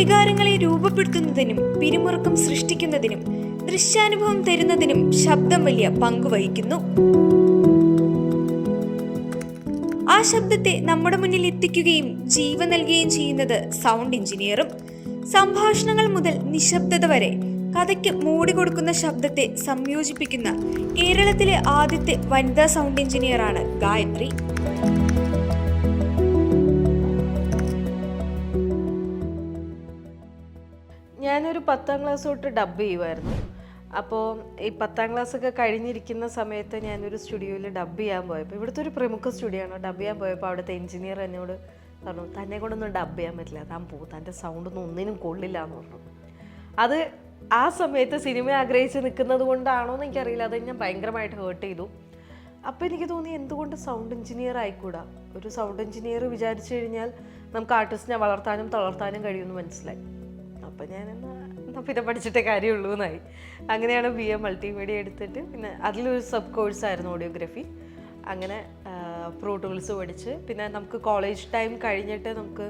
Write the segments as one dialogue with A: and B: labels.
A: വികാരങ്ങളെ രൂപപ്പെടുത്തുന്നതിനും പിരിമുറുക്കം സൃഷ്ടിക്കുന്നതിനും ദൃശ്യാനുഭവം തരുന്നതിനും ശബ്ദം വലിയ പങ്ക് വഹിക്കുന്നു. ആ ശബ്ദത്തെ നമ്മുടെ മുന്നിൽ എത്തിക്കുകയും ജീവ നൽകുകയും ചെയ്യുന്നത് സൗണ്ട് എഞ്ചിനീയറും. സംഭാഷണങ്ങൾ മുതൽ നിശബ്ദത വരെ കഥയ്ക്ക് മൂടി കൊടുക്കുന്ന ശബ്ദത്തെ സംയോജിപ്പിക്കുന്ന കേരളത്തിലെ ആദ്യത്തെ വനിതാ സൗണ്ട് എഞ്ചിനീയറാണ് ഗായത്രി.
B: ഞാനൊരു പത്താം ക്ലാസ് തൊട്ട് ഡബ് ചെയ്യുമായിരുന്നു അപ്പോൾ ഈ പത്താം ക്ലാസ് ഒക്കെ കഴിഞ്ഞിരിക്കുന്ന സമയത്ത് ഞാനൊരു സ്റ്റുഡിയോയിൽ ഡബ് ചെയ്യാൻ പോയപ്പോൾ ഇവിടുത്തെ ഒരു പ്രമുഖ സ്റ്റുഡിയോ ആണ് ഡബ് ചെയ്യാൻ പോയപ്പോൾ അവിടുത്തെ എഞ്ചിനീയർ എന്നോട് പറഞ്ഞു തന്നെ കൊണ്ടൊന്നും ഡബ് ചെയ്യാൻ പറ്റില്ല. താൻ പോ തന്റെ സൗണ്ടൊന്നും ഒന്നിനും കൊള്ളില്ല എന്ന് പറഞ്ഞു. അത് ആ സമയത്ത് സിനിമ ആഗ്രഹിച്ച് നിൽക്കുന്നത് കൊണ്ടാണോ എന്ന് എനിക്കറിയില്ല. അത് ഞാൻ ഭയങ്കരമായിട്ട് ഹേർട്ട് ചെയ്തു. അപ്പോൾ എനിക്ക് തോന്നി എന്തുകൊണ്ട് സൗണ്ട് എഞ്ചിനീയർ ആയിക്കൂടാ? ഒരു സൗണ്ട് എഞ്ചിനീയർ വിചാരിച്ചു കഴിഞ്ഞാൽ നമുക്ക് ആർട്ടിസ്റ്റിനെ വളർത്താനും തളർത്താനും കഴിയുമെന്ന് മനസ്സിലായി. അപ്പം ഞാൻ എന്നാൽ എന്നാ പിന്നെ പഠിച്ചിട്ടേ കാര്യമുള്ളൂ എന്നായി അങ്ങനെയാണ് ബി എ മൾട്ടിമീഡിയ എടുത്തിട്ട് പിന്നെ അതിലൊരു സബ് കോഴ്സായിരുന്നു ഓഡിയോഗ്രഫി അങ്ങനെ പ്രോ പഠിച്ച് പിന്നെ നമുക്ക് കോളേജ് ടൈം കഴിഞ്ഞിട്ട് നമുക്ക്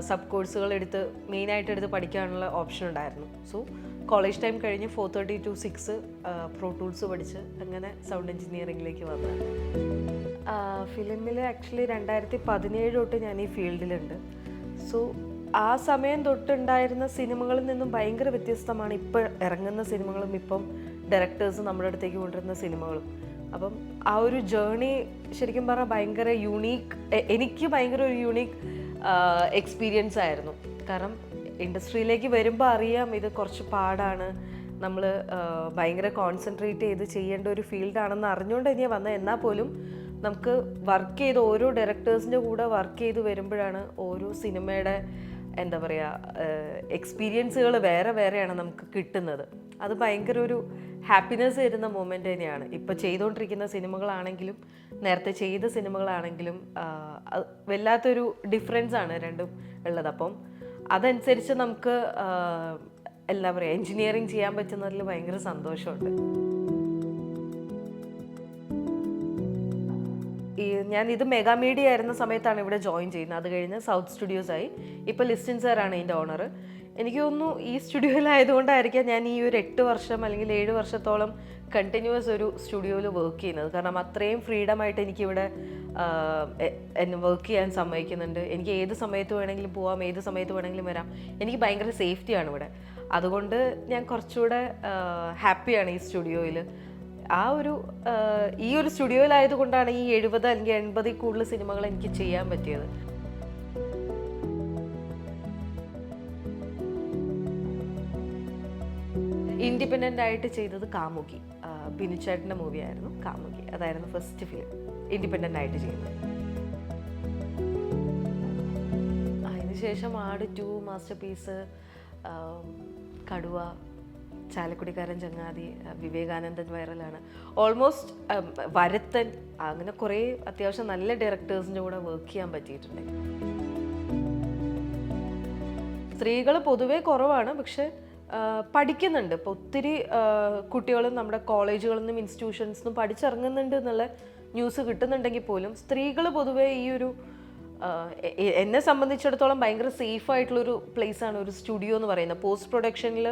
B: സബ് കോഴ്സുകൾ എടുത്ത് മെയിനായിട്ട് എടുത്ത് പഠിക്കാനുള്ള ഓപ്ഷൻ ഉണ്ടായിരുന്നു. സോ കോളേജ് ടൈം കഴിഞ്ഞ് four thirty two six Pro Tools പഠിച്ച് അങ്ങനെ സൗണ്ട് എഞ്ചിനീയറിംഗിലേക്ക് വന്നു. ഫിലിമിൽ ആക്ച്വലി രണ്ടായിരത്തി പതിനേഴ് തൊട്ട് ഞാൻ ഈ ഫീൽഡിലുണ്ട് സോ ആ സമയം തൊട്ടുണ്ടായിരുന്ന സിനിമകളിൽ നിന്നും ഭയങ്കര വ്യത്യസ്തമാണ് ഇപ്പോൾ ഇറങ്ങുന്ന സിനിമകളും ഇപ്പം ഡയറക്ടേഴ്സ് നമ്മുടെ അടുത്തേക്ക് കൊണ്ടുവരുന്ന സിനിമകളും. അപ്പം ആ ഒരു ജേണി ശരിക്കും പറഞ്ഞാൽ ഭയങ്കര യുണീക്ക് എനിക്ക് ഭയങ്കര ഒരു യുണീക്ക് എക്സ്പീരിയൻസ് ആയിരുന്നു. കാരണം ഇൻഡസ്ട്രിയിലേക്ക് വരുമ്പോൾ അറിയാം ഇത് കുറച്ച് പാടാണ്. നമ്മൾ ഭയങ്കര കോൺസെൻട്രേറ്റ് ചെയ്ത് ചെയ്യേണ്ട ഒരു ഫീൽഡാണെന്ന് അറിഞ്ഞുകൊണ്ട് തന്നെയാണ് വന്നത്. എന്നാൽ പോലും നമുക്ക് വർക്ക് ചെയ്ത് ഓരോ ഡയറക്ടേഴ്സിന്റെ കൂടെ വർക്ക് ചെയ്ത് വരുമ്പോഴാണ് ഓരോ സിനിമയുടെ എന്താ പറയുക എക്സ്പീരിയൻസുകൾ വേറെ വേറെയാണ് നമുക്ക് കിട്ടുന്നത്. അത് ഭയങ്കര ഒരു ഹാപ്പിനെസ് തരുന്ന മൊമെന്റ് തന്നെയാണ്. ഇപ്പോൾ ചെയ്തുകൊണ്ടിരിക്കുന്ന സിനിമകളാണെങ്കിലും നേരത്തെ ചെയ്ത സിനിമകളാണെങ്കിലും വല്ലാത്തൊരു ഡിഫറൻസ് ആണ് രണ്ടും ഉള്ളത്. അപ്പം അതനുസരിച്ച് നമുക്ക് എന്താ പറയുക എൻജിനീയറിങ് ചെയ്യാൻ പറ്റുന്നതിൽ ഭയങ്കര സന്തോഷമുണ്ട്. ഈ ഞാൻ ഇത് മെഗാ മീഡിയ ആയിരുന്ന സമയത്താണ് ഇവിടെ ജോയിൻ ചെയ്യുന്നത്. അത് കഴിഞ്ഞ് സൗത്ത് സ്റ്റുഡിയോസ് ആയി. ഇപ്പോൾ ലിസ്റ്റിൻ സാറാണ് ഇതിന്റെ ഓണർ എനിക്ക് തോന്നുന്നു ഈ സ്റ്റുഡിയോയിലായതുകൊണ്ടായിരിക്കാം ഞാൻ ഈ ഒരു എട്ട് വർഷം അല്ലെങ്കിൽ ഏഴ് വർഷത്തോളം കണ്ടിന്യൂസ് ഒരു സ്റ്റുഡിയോയിൽ വർക്ക് ചെയ്യുന്നത്. കാരണം അത്രയും ഫ്രീഡം ആയിട്ട് എനിക്കിവിടെ എന്നെ വർക്ക് ചെയ്യാൻ സമ്മതിക്കുന്നുണ്ട്. എനിക്ക് ഏത് സമയത്ത് വേണമെങ്കിലും പോവാം ഏത് സമയത്ത് വേണമെങ്കിലും വരാം. എനിക്ക് ഭയങ്കര സേഫ്റ്റിയാണ് ഇവിടെ. അതുകൊണ്ട് ഞാൻ കുറച്ചുകൂടെ ഹാപ്പിയാണ് ഈ സ്റ്റുഡിയോയിൽ ആ ഒരു ഈ ഒരു സ്റ്റുഡിയോയിലായതുകൊണ്ടാണ് ഈ എഴുപത് അല്ലെങ്കിൽ എൺപതിൽ കൂടുതൽ സിനിമകൾ എനിക്ക് ചെയ്യാൻ പറ്റിയത്. ഇൻഡിപെൻഡന്റ് ആയിട്ട് ചെയ്തത് കാമുകി. ബിനുചേട്ടന്റെ മൂവിയായിരുന്നു കാമുകി. അതായിരുന്നു ഫസ്റ്റ് ഫിലിം ഇൻഡിപെൻഡന്റ് ആയിട്ട് ചെയ്തത്. അതിനുശേഷം ആട് ടു മാസ്റ്റർ പീസ് കടുവ ചാലക്കുടിക്കാരൻ ചങ്ങാതി വിവേകാനന്ദൻ വൈറലാണ്. ഓൾമോസ്റ്റ് വരത്തൻ അങ്ങനെ കുറേ അത്യാവശ്യം നല്ല ഡയറക്ടേഴ്സിന്റെ കൂടെ വർക്ക് ചെയ്യാൻ പറ്റിയിട്ടുണ്ട്. സ്ത്രീകൾ പൊതുവേ കുറവാണ് പക്ഷെ പഠിക്കുന്നുണ്ട്. ഇപ്പോൾ ഒത്തിരി കുട്ടികളും നമ്മുടെ കോളേജുകളിൽ നിന്നും ഇൻസ്റ്റിറ്റ്യൂഷൻസ് നിന്നും പഠിച്ചിറങ്ങുന്നുണ്ട് എന്നുള്ള ന്യൂസ് കിട്ടുന്നുണ്ടെങ്കിൽ പോലും സ്ത്രീകൾ പൊതുവേ ഈ ഒരു എന്നെ സംബന്ധിച്ചിടത്തോളം ഭയങ്കര സേഫ് ആയിട്ടുള്ളൊരു പ്ലേസാണ് ഒരു സ്റ്റുഡിയോ എന്ന് പറയുന്നത്. പോസ്റ്റ് പ്രൊഡക്ഷനിൽ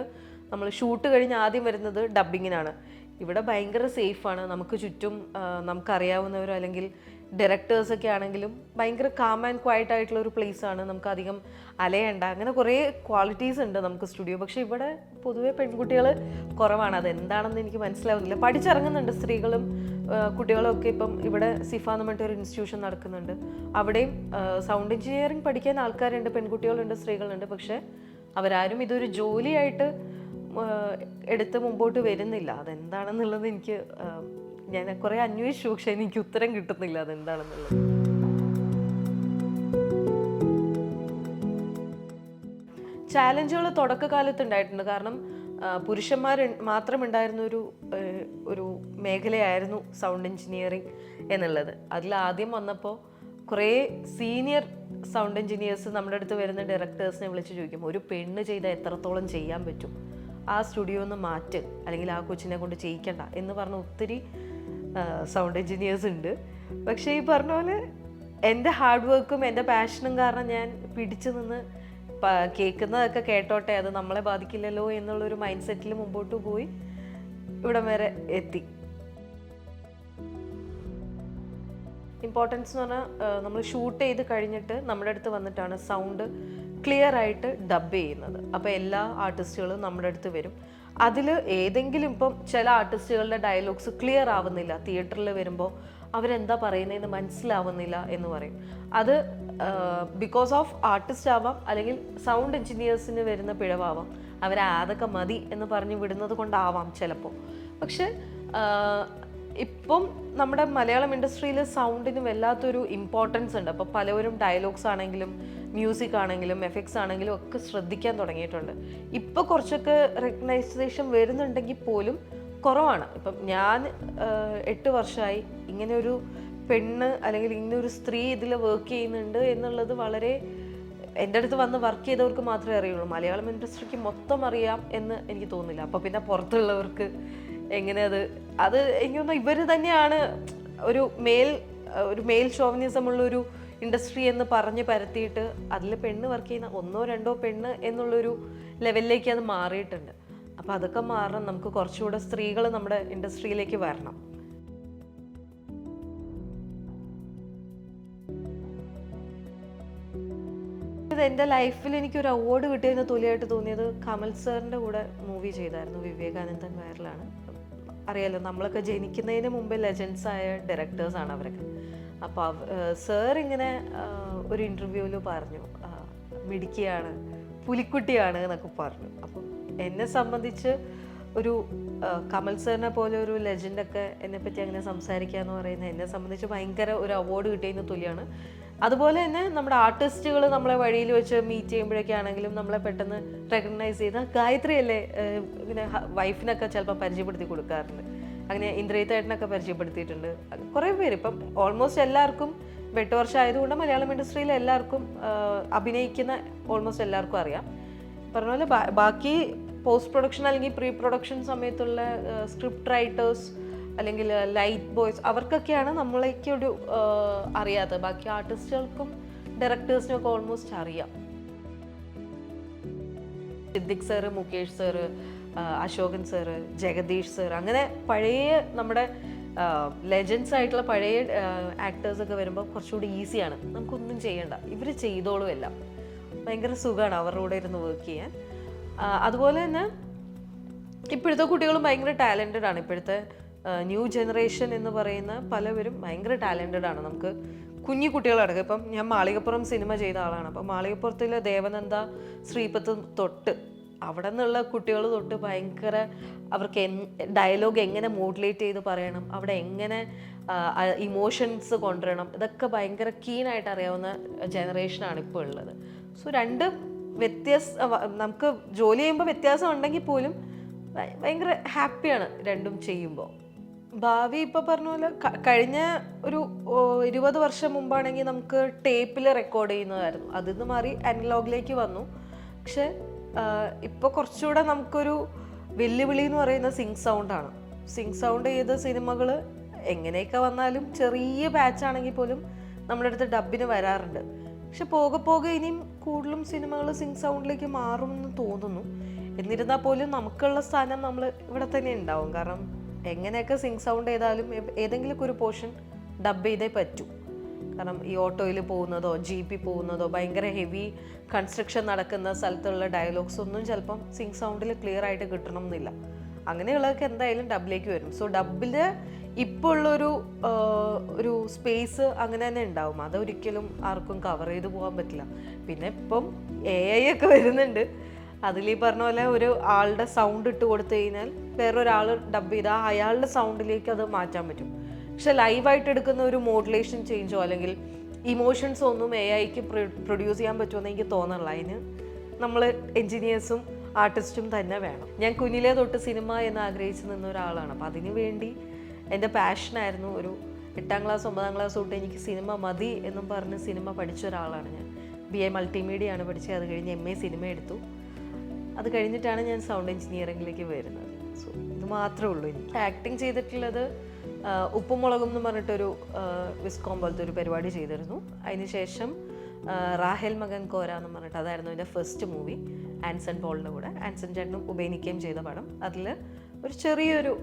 B: നമ്മൾ ഷൂട്ട് കഴിഞ്ഞ് ആദ്യം വരുന്നത് ഡബിങ്ങിനാണ് ഇവിടെ ഭയങ്കര സേഫാണ് നമുക്ക് ചുറ്റും നമുക്കറിയാവുന്നവരോ അല്ലെങ്കിൽ ഡയറക്ടേഴ്സൊക്കെ ആണെങ്കിലും ഭയങ്കര കാം ആൻഡ് ക്വയറ്റ് ആയിട്ടുള്ള ഒരു ആണ്. നമുക്ക് അധികം അലയണ്ട. അങ്ങനെ കുറേ ക്വാളിറ്റീസ് ഉണ്ട് നമുക്ക് സ്റ്റുഡിയോ പക്ഷേ ഇവിടെ പൊതുവേ പെൺകുട്ടികൾ കുറവാണ്. അത് എന്താണെന്ന് എനിക്ക് മനസ്സിലാവുന്നില്ല. പഠിച്ചിറങ്ങുന്നുണ്ട് സ്ത്രീകളും കുട്ടികളും ഒക്കെ ഇപ്പം ഇവിടെ സിഫ എന്ന് പറഞ്ഞിട്ട് ഒരു ഇൻസ്റ്റിറ്റ്യൂഷൻ നടക്കുന്നുണ്ട്. അവിടെയും സൗണ്ട് എഞ്ചിനീയറിംഗ് പഠിക്കാൻ ആൾക്കാരുണ്ട് പെൺകുട്ടികളുണ്ട് സ്ത്രീകളുണ്ട്. പക്ഷേ അവരാരും ഇതൊരു ജോലിയായിട്ട് എടുത്ത് മുമ്പോട്ട് വരുന്നില്ല. അതെന്താണെന്നുള്ളത് എനിക്ക് ഞാൻ കുറേ അന്വേഷിച്ചു പക്ഷേ എനിക്ക് ഉത്തരം കിട്ടുന്നില്ല അതെന്താണെന്നുള്ളത്. ചാലഞ്ചുകൾ തുടക്കകാലത്ത് ഉണ്ടായിട്ടുണ്ട്. കാരണം പുരുഷന്മാർ മാത്രം ഉണ്ടായിരുന്ന ഒരു ഒരു മേഖലയായിരുന്നു സൗണ്ട് എഞ്ചിനീയറിംഗ് എന്നുള്ളത്. അതിൽ ആദ്യം വന്നപ്പോൾ കുറേ സീനിയർ സൗണ്ട് എഞ്ചിനീയേഴ്സ് നമ്മുടെ അടുത്ത് വരുന്ന ഡയറക്ടേഴ്സിനെ വിളിച്ച് ചോദിക്കും ഒരു പെണ്ണ് ചെയ്താൽ എത്രത്തോളം ചെയ്യാൻ പറ്റും? ആ സ്റ്റുഡിയോ ഒന്ന് മാറ്റ് അല്ലെങ്കിൽ ആ കൊച്ചിനെ കൊണ്ട് ചെയ്യിക്കണ്ട എന്ന് പറഞ്ഞ ഒത്തിരി സൗണ്ട് എഞ്ചിനീയേഴ്സ് ഉണ്ട്. പക്ഷേ ഈ പറഞ്ഞ പോലെ എന്റെ ഹാർഡ് വർക്കും എന്റെ പാഷനും കാരണം ഞാൻ പിടിച്ചു നിന്ന് കേൾക്കുന്നതൊക്കെ കേട്ടോട്ടെ അത് നമ്മളെ ബാധിക്കില്ലല്ലോ എന്നുള്ളൊരു മൈൻഡ് സെറ്റിൽ മുമ്പോട്ട് പോയി ഇവിടം വരെ എത്തി. ഇമ്പോർട്ടൻസ് എന്ന് പറഞ്ഞാൽ നമ്മൾ ഷൂട്ട് ചെയ്ത് കഴിഞ്ഞിട്ട് നമ്മുടെ അടുത്ത് വന്നിട്ടാണ് സൗണ്ട് ക്ലിയർ ആയിട്ട് ഡബ് ചെയ്യുന്നത്. അപ്പോൾ എല്ലാ ആർട്ടിസ്റ്റുകളും നമ്മുടെ അടുത്ത് വരും. അതിൽ ഏതെങ്കിലും ഇപ്പം ചില ആർട്ടിസ്റ്റുകളുടെ ഡയലോഗ്സ് ക്ലിയർ ആവുന്നില്ല. തിയേറ്ററിൽ വരുമ്പോൾ അവരെന്താ പറയുന്നതെന്ന് മനസ്സിലാവുന്നില്ല എന്ന് പറയും. അത് ബിക്കോസ് ഓഫ് ആർട്ടിസ്റ്റ് ആവാം അല്ലെങ്കിൽ സൗണ്ട് എഞ്ചിനീയേഴ്സിന് വരുന്ന പിഴവാവാം. അവരെ അതൊക്കെ മതി എന്ന് പറഞ്ഞ് വിടുന്നത് കൊണ്ടാവാം ചിലപ്പോൾ പക്ഷെ ഇപ്പം നമ്മുടെ മലയാളം ഇൻഡസ്ട്രിയിൽ സൗണ്ടിന് വല്ലാത്തൊരു ഇമ്പോർട്ടൻസ് ഉണ്ട്. അപ്പോൾ പലവരും ഡയലോഗ്സ് ആണെങ്കിലും മ്യൂസിക് ആണെങ്കിലും എഫക്ട്സ് ആണെങ്കിലും ഒക്കെ ശ്രദ്ധിക്കാൻ തുടങ്ങിയിട്ടുണ്ട്. ഇപ്പോൾ കുറച്ചൊക്കെ റെക്കഗ്നൈസേഷൻ വരുന്നുണ്ടെങ്കിൽ പോലും കുറവാണ്. ഇപ്പം ഞാൻ എട്ട് വർഷമായി ഇങ്ങനെ ഒരു പെണ്ണ് അല്ലെങ്കിൽ ഇങ്ങനൊരു സ്ത്രീ ഇതിൽ വർക്ക് ചെയ്യുന്നുണ്ട് എന്നുള്ളത് വളരെ എന്റെ അടുത്ത് വന്ന് വർക്ക് ചെയ്തവർക്ക് മാത്രമേ അറിയുള്ളൂ. മലയാളം ഇൻഡസ്ട്രിക്ക് മൊത്തം അറിയാം എന്ന് എനിക്ക് തോന്നുന്നില്ല. അപ്പോൾ പിന്നെ പുറത്തുള്ളവർക്ക് എങ്ങനെ അത് അത് എനിക്ക് തോന്നുന്നു ഇവർ തന്നെയാണ് ഒരു മേൽ ഒരു മെയിൽ ഷോവിനിസമുള്ളൊരു ഇൻഡസ്ട്രി എന്ന് പറഞ്ഞ് പരത്തിയിട്ട് അതിൽ പെണ്ണ് വർക്ക് ചെയ്യുന്ന ഒന്നോ രണ്ടോ പെണ്ണ് എന്നുള്ളൊരു ലെവലിലേക്ക് അത് മാറിയിട്ടുണ്ട്. അപ്പോൾ അതൊക്കെ മാറണം. നമുക്ക് കുറച്ചുകൂടെ സ്ത്രീകൾ നമ്മുടെ ഇൻഡസ്ട്രിയിലേക്ക് വരണം. എന്റെ ലൈഫിൽ എനിക്കൊരു അവാർഡ് കിട്ടിയതിന് തുല്യമായിട്ട് തോന്നിയത് കമൽ സാറിന്റെ കൂടെ മൂവി ചെയ്തായിരുന്നു. വിവേകാനന്ദൻ വയറിലാണ് അറിയാലോ നമ്മളൊക്കെ ജനിക്കുന്നതിന് മുമ്പ് ലെജൻസ് ആയ ഡയറക്ടേഴ്സാണ് അവരൊക്കെ. അപ്പോൾ സാർ ഇങ്ങനെ ഒരു ഇന്റർവ്യൂവിൽ പറഞ്ഞു. മിടുക്കിയാണ് പുലിക്കുട്ടിയാണ് എന്നൊക്കെ പറഞ്ഞു. അപ്പം എന്നെ സംബന്ധിച്ച് ഒരു കമൽ സാറിനെ പോലെ ഒരു ലെജൻഡൊക്കെ എന്നെ പറ്റി അങ്ങനെ സംസാരിക്കുക എന്ന് പറയുന്നത് എന്നെ സംബന്ധിച്ച് ഭയങ്കര ഒരു അവാർഡ് കിട്ടിയതിന് തുല്യമാണ് അതുപോലെ തന്നെ നമ്മുടെ ആർട്ടിസ്റ്റുകൾ നമ്മളെ വഴിയിൽ വെച്ച് മീറ്റ് ചെയ്യുമ്പോഴൊക്കെ ആണെങ്കിലും നമ്മളെ പെട്ടെന്ന് റെക്കഗ്നൈസ് ചെയ്ത ഗായത്രി അല്ലേ ഇങ്ങനെ വൈഫിനൊക്കെ ചിലപ്പോൾ പരിചയപ്പെടുത്തി കൊടുക്കാറുണ്ട്. അങ്ങനെ ഇന്ദ്രിയത്തേട്ടനൊക്കെ പരിചയപ്പെടുത്തിയിട്ടുണ്ട്. കുറേ പേര്. ഇപ്പം ഓൾമോസ്റ്റ് എല്ലാവർക്കും എട്ട് വർഷം ആയതുകൊണ്ട് മലയാളം ഇൻഡസ്ട്രിയിൽ എല്ലാവർക്കും അഭിനയിക്കുന്ന ഓൾമോസ്റ്റ് എല്ലാവർക്കും അറിയാം. പറഞ്ഞ പോലെ ബാക്കി പോസ്റ്റ് പ്രൊഡക്ഷൻ അല്ലെങ്കിൽ പ്രീ പ്രൊഡക്ഷൻ സമയത്തുള്ള സ്ക്രിപ്റ്റ് റൈറ്റേഴ്സ് അല്ലെങ്കിൽ ലൈറ്റ് ബോയ്സ് അവർക്കൊക്കെയാണ് നമ്മളേക്ക് ഒരു അറിയാത്തത് ബാക്കി ആർട്ടിസ്റ്റുകൾക്കും ഡയറക്ടേഴ്സിനും ഒക്കെ ഓൾമോസ്റ്റ് അറിയാം. Siddique sir Mukesh sir Ashokan sir Jagadish sir അങ്ങനെ പഴയ നമ്മുടെ ലെജൻസ് ആയിട്ടുള്ള പഴയ ആക്ടേഴ്സ് ഒക്കെ വരുമ്പോൾ കുറച്ചുകൂടി ഈസിയാണ് നമുക്കൊന്നും ചെയ്യണ്ട. ഇവർ ചെയ്തോളും എല്ലാം. ഭയങ്കര സുഖമാണ് അവരുടെ കൂടെ ഇരുന്ന് വർക്ക് ചെയ്യാൻ. അതുപോലെ തന്നെ ഇപ്പോഴത്തെ കുട്ടികളും ഭയങ്കര ടാലന്റഡ് ആണ്. ഇപ്പോഴത്തെ ന്യൂ ജനറേഷൻ എന്ന് പറയുന്ന പലവരും ഭയങ്കര ടാലന്റഡ് ആണ്. നമുക്ക് കുഞ്ഞു കുട്ടികളടക്കം ഇപ്പം ഞാൻ മാളികപ്പുറം സിനിമ ചെയ്ത ആളാണ്. അപ്പം മാളികപ്പുറത്തിലെ ദേവനന്ദ ശ്രീപത്ത് തൊട്ട് അവിടെ നിന്നുള്ള കുട്ടികൾ തൊട്ട് ഭയങ്കര അവർക്ക് ഡയലോഗ് എങ്ങനെ മോഡുലേറ്റ് ചെയ്ത് പറയണം അവിടെ എങ്ങനെ ഇമോഷൻസ് കൊണ്ടുവരണം ഇതൊക്കെ ഭയങ്കര കീനായിട്ട് അറിയാവുന്ന ജനറേഷനാണ് ഇപ്പോൾ ഉള്ളത്. സോ രണ്ട് വ്യത്യാസ നമുക്ക് ജോലി ചെയ്യുമ്പോൾ വ്യത്യാസം ഉണ്ടെങ്കിൽ പോലും ഭയ- ഭയങ്കര ഹാപ്പിയാണ് രണ്ടും ചെയ്യുമ്പോൾ. ഭാവി ഇപ്പോൾ പറഞ്ഞ പോലെ കഴിഞ്ഞ ഒരു ഇരുപത് വർഷം മുമ്പാണെങ്കിൽ നമുക്ക് ടേപ്പിൽ റെക്കോർഡ് ചെയ്യുന്നതായിരുന്നു. അതിൽ നിന്ന് മാറി അനലോഗിലേക്ക് വന്നു. പക്ഷെ ഇപ്പോൾ കുറച്ചുകൂടെ നമുക്കൊരു വെല്ലുവിളി എന്ന് പറയുന്ന സിങ്ക് സൗണ്ടാണ് സിങ് സൗണ്ട് ചെയ്ത സിനിമകൾ എങ്ങനെയൊക്കെ വന്നാലും ചെറിയ ബാച്ച് ആണെങ്കിൽ പോലും നമ്മുടെ അടുത്ത് ഡബിന് വരാറുണ്ട്. പക്ഷെ പോകെ പോകെ ഇനിയും കൂടുതലും സിനിമകൾ സിങ് സൗണ്ടിലേക്ക് മാറും എന്ന് തോന്നുന്നു. എന്നിരുന്നാൽ പോലും നമുക്കുള്ള സ്ഥാനം നമ്മൾ ഇവിടെ തന്നെ ഉണ്ടാവും. കാരണം എങ്ങനെയൊക്കെ സിങ് സൗണ്ട് ചെയ്താലും ഏതെങ്കിലുമൊക്കെ ഒരു പോർഷൻ ഡബ് ചെയ്തേ പറ്റൂ. കാരണം ഈ ഓട്ടോയിൽ പോകുന്നതോ ജീപ്പിൽ പോകുന്നതോ ഭയങ്കര ഹെവി കൺസ്ട്രക്ഷൻ നടക്കുന്ന സ്ഥലത്തുള്ള ഡയലോഗ്സ് ഒന്നും ചിലപ്പം സിങ് സൗണ്ടിൽ ക്ലിയർ ആയിട്ട് കിട്ടണം എന്നില്ല അങ്ങനെയുള്ളതൊക്കെ എന്തായാലും ഡബിലേക്ക് വരും. സോ ഡബിൽ ഇപ്പോൾ ഉള്ളൊരു ഒരു സ്പേസ് അങ്ങനെ തന്നെ ഉണ്ടാവും. അതൊരിക്കലും ആർക്കും കവർ ചെയ്ത് പോകാൻ പറ്റില്ല. പിന്നെ ഇപ്പം എ ഐ ഒക്കെ വരുന്നുണ്ട്. അതിൽ ഈ പറഞ്ഞ പോലെ ഒരു ആളുടെ സൗണ്ട് ഇട്ട് കൊടുത്തു കഴിഞ്ഞാൽ വേറൊരാൾ ഡബ് ചെയ്താൽ അയാളുടെ സൗണ്ടിലേക്ക് അത് മാറ്റാൻ പറ്റും. പക്ഷെ ലൈവായിട്ട് എടുക്കുന്ന ഒരു മോഡുലേഷൻ ചേഞ്ചോ അല്ലെങ്കിൽ ഇമോഷൻസോ ഒന്നും എ ഐക്ക് പ്രൊഡ്യൂസ് ചെയ്യാൻ പറ്റുമെന്ന് എനിക്ക് തോന്നണില്ല. അതിന് നമ്മൾ എൻജിനീയേഴ്സും ആർട്ടിസ്റ്റും തന്നെ വേണം. ഞാൻ കുഞ്ഞിലേ തൊട്ട് സിനിമ എന്ന് ആഗ്രഹിച്ച് നിന്ന ഒരാളാണ്. അപ്പം അതിനു വേണ്ടി എന്റെ പാഷനായിരുന്നു ഒരു എട്ടാം ക്ലാസ് ഒമ്പതാം ക്ലാസ് തൊട്ട് എനിക്ക് സിനിമ മതി എന്നും പറഞ്ഞ് സിനിമ പഠിച്ച ഒരാളാണ് ഞാൻ. ബി എ മൾട്ടിമീഡിയ ആണ് പഠിച്ചത്. അത് കഴിഞ്ഞ് എം എ സിനിമ എടുത്തു. അത് കഴിഞ്ഞിട്ടാണ് ഞാൻ സൗണ്ട് എഞ്ചിനീയറിംഗിലേക്ക് വരുന്നത്. സോ ഇത് മാത്രമേ ഉള്ളൂ. എനിക്ക് ആക്ടിങ് ചെയ്തിട്ടുള്ളത് ആ, ഉപ്പും മുളകും എന്ന് പറഞ്ഞിട്ടൊരു വിസ്കോം പോലത്തെ ഒരു പരിപാടി ചെയ്തിരുന്നു. അതിനുശേഷം റാഹേൽ മകൻ കോര എന്ന് പറഞ്ഞിട്ട് അതായിരുന്നു എന്റെ ഫസ്റ്റ് മൂവി ആൻസൺ പോളിന്റെ കൂടെ. ആൻസൺ ചേട്ടനും ഉപേനിക്കുകയും ചെയ്ത പടം. അതിൽ ഒരു ചെറിയൊരു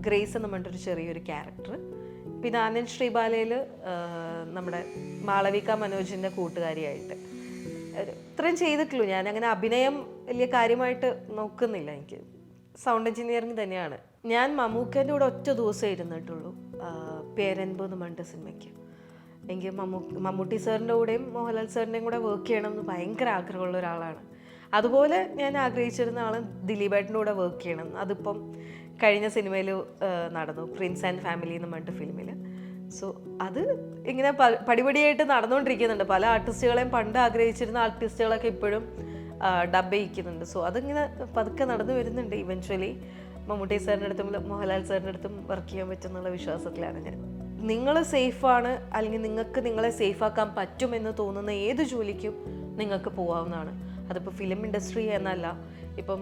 B: ഗ്രേസ് എന്ന് പറഞ്ഞിട്ടൊരു ചെറിയൊരു ക്യാരക്ടർ. പിന്നെ ആനന്ദ് ശ്രീബാലയിൽ നമ്മുടെ മാളവിക മനോജിന്റെ കൂട്ടുകാരിയായിട്ട്. ഇത്രയും ചെയ്തിട്ടുള്ളൂ. ഞാൻ അങ്ങനെ അഭിനയം വലിയ കാര്യമായിട്ട് നോക്കുന്നില്ല എനിക്ക്. സൗണ്ട് എഞ്ചിനീയറിംഗ് തന്നെയാണ്. ഞാൻ മമ്മൂക്കേന്റെ കൂടെ ഒറ്റ ദിവസം ഇരുന്നിട്ടുള്ളൂ. പേരൻപ് എന്ന് പറഞ്ഞിട്ട് സിനിമയ്ക്ക്. എനിക്ക് മമ്മൂ മമ്മൂട്ടി സാറിന്റെ കൂടെയും മോഹൻലാൽ സാറിന്റെയും കൂടെ വർക്ക് ചെയ്യണം എന്ന് ഭയങ്കര ആഗ്രഹമുള്ള ഒരാളാണ്. അതുപോലെ ഞാൻ ആഗ്രഹിച്ചിരുന്ന ആൾ ദിലീപേട്ടന്റെ കൂടെ വർക്ക് ചെയ്യണം അതിപ്പം കഴിഞ്ഞ സിനിമയിൽ നടന്നു. പ്രിൻസ് ആൻഡ് ഫാമിലി എന്ന് പറഞ്ഞിട്ട് ഫിലിമിൽ സോ അത് ഇങ്ങനെ പടിപടിയായിട്ട് നടന്നുകൊണ്ടിരിക്കുന്നുണ്ട് പല ആർട്ടിസ്റ്റുകളെയും പണ്ട് ആഗ്രഹിച്ചിരുന്ന ആർട്ടിസ്റ്റുകളൊക്കെ ഇപ്പോഴും ഡബ് ചെയ്യിക്കുന്നുണ്ട് സോ അതിങ്ങനെ പതുക്കെ നടന്നു വരുന്നുണ്ട് ഇവൻച്വലി മമ്മൂട്ടി സാറിന്റെ അടുത്തും മോഹൻലാൽ സാറിന്റെ അടുത്തും വർക്ക് ചെയ്യാൻ പറ്റുന്നുള്ള വിശ്വാസത്തിലാണ് ഞാൻ. നിങ്ങൾ സേഫാണ് അല്ലെങ്കിൽ നിങ്ങൾക്ക് നിങ്ങളെ സേഫാക്കാൻ പറ്റുമെന്ന് തോന്നുന്ന ഏത് ജോലിക്കും നിങ്ങൾക്ക് പോകാവുന്നതാണ് അതിപ്പോൾ ഫിലിം ഇൻഡസ്ട്രി എന്നല്ല ഇപ്പം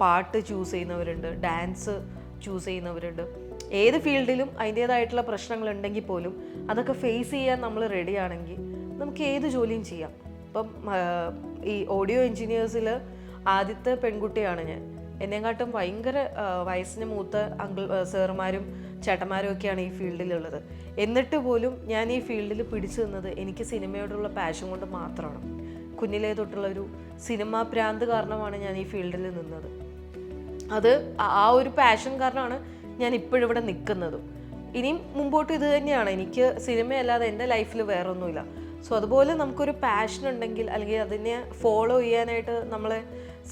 B: പാട്ട് ചൂസ് ചെയ്യുന്നവരുണ്ട് ഡാൻസ് ചൂസ് ചെയ്യുന്നവരുണ്ട്. ഏത് ഫീൽഡിലും അതിന്റേതായിട്ടുള്ള പ്രശ്നങ്ങളുണ്ടെങ്കിൽ പോലും അതൊക്കെ ഫേസ് ചെയ്യാൻ നമ്മൾ റെഡിയാണെങ്കിൽ നമുക്ക് ഏത് ജോലിയും ചെയ്യാം. ഇപ്പം ഈ ഓഡിയോ എൻജിനീയേഴ്സിൽ ആദ്യത്തെ പെൺകുട്ടിയാണ് ഞാൻ. എന്നെക്കാട്ടും ഭയങ്കര വയസ്സിന് മൂത്ത അങ്കിൾ സാറുമാരും ചേട്ടന്മാരും ഒക്കെയാണ് ഈ ഫീൽഡിലുള്ളത്. എന്നിട്ട് പോലും ഞാൻ ഈ ഫീൽഡിൽ പിടിച്ചു നിന്നത് എനിക്ക് സിനിമയോടുള്ള പാഷൻ കൊണ്ട് മാത്രമാണ്. കുഞ്ഞിലേ തൊട്ടുള്ള ഒരു സിനിമാ പ്രാന്ത് കാരണമാണ് ഞാൻ ഈ ഫീൽഡിൽ നിന്നത്. അത് ആ ഒരു പാഷൻ കാരണമാണ് ഞാൻ ഇപ്പോഴും ഇവിടെ നിൽക്കുന്നതും. ഇനിയും മുമ്പോട്ട് ഇത് തന്നെയാണ്. എനിക്ക് സിനിമയല്ലാതെ എന്റെ ലൈഫിൽ വേറൊന്നുമില്ല. സോ അതുപോലെ നമുക്കൊരു പാഷൻ ഉണ്ടെങ്കിൽ അല്ലെങ്കിൽ അതിനെ ഫോളോ ചെയ്യാനായിട്ട് നമ്മളെ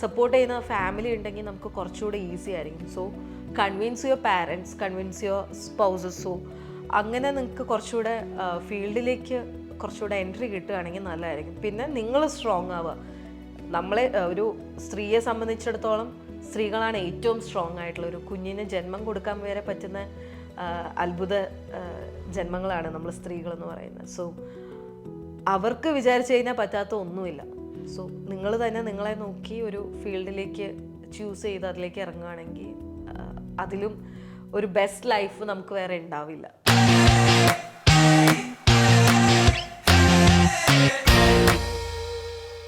B: സപ്പോർട്ട് ചെയ്യുന്ന ഫാമിലി ഉണ്ടെങ്കിൽ നമുക്ക് കുറച്ചുകൂടെ ഈസി ആയിരിക്കും. So convince your parents convince your സ്പൗസസോ അങ്ങനെ നിങ്ങൾക്ക് കുറച്ചുകൂടെ ഫീൽഡിലേക്ക് കുറച്ചുകൂടെ എൻട്രി കിട്ടുകയാണെങ്കിൽ നല്ലതായിരിക്കും. പിന്നെ നിങ്ങൾ സ്ട്രോങ് ആവുക. നമ്മളെ ഒരു സ്ത്രീയെ സംബന്ധിച്ചിടത്തോളം സ്ത്രീകളാണ് ഏറ്റവും സ്ട്രോങ് ആയിട്ടുള്ള ഒരു കുഞ്ഞിന് ജന്മം കൊടുക്കാൻ വരെ പറ്റുന്ന അത്ഭുത ജന്മങ്ങളാണ് നമ്മൾ സ്ത്രീകളെന്ന് പറയുന്നത്. സോ അവർക്ക് വിചാരിച്ചു കഴിഞ്ഞാൽ പറ്റാത്ത ഒന്നുമില്ല. സോ നിങ്ങൾ തന്നെ നിങ്ങളെ നോക്കി ഒരു ഫീൽഡിലേക്ക് ചൂസ് ചെയ്ത് അതിലേക്ക് ഇറങ്ങുകയാണെങ്കിൽ അതിലും ഒരു ബെസ്റ്റ് ലൈഫ് നമുക്ക് വേറെ ഉണ്ടാവില്ല.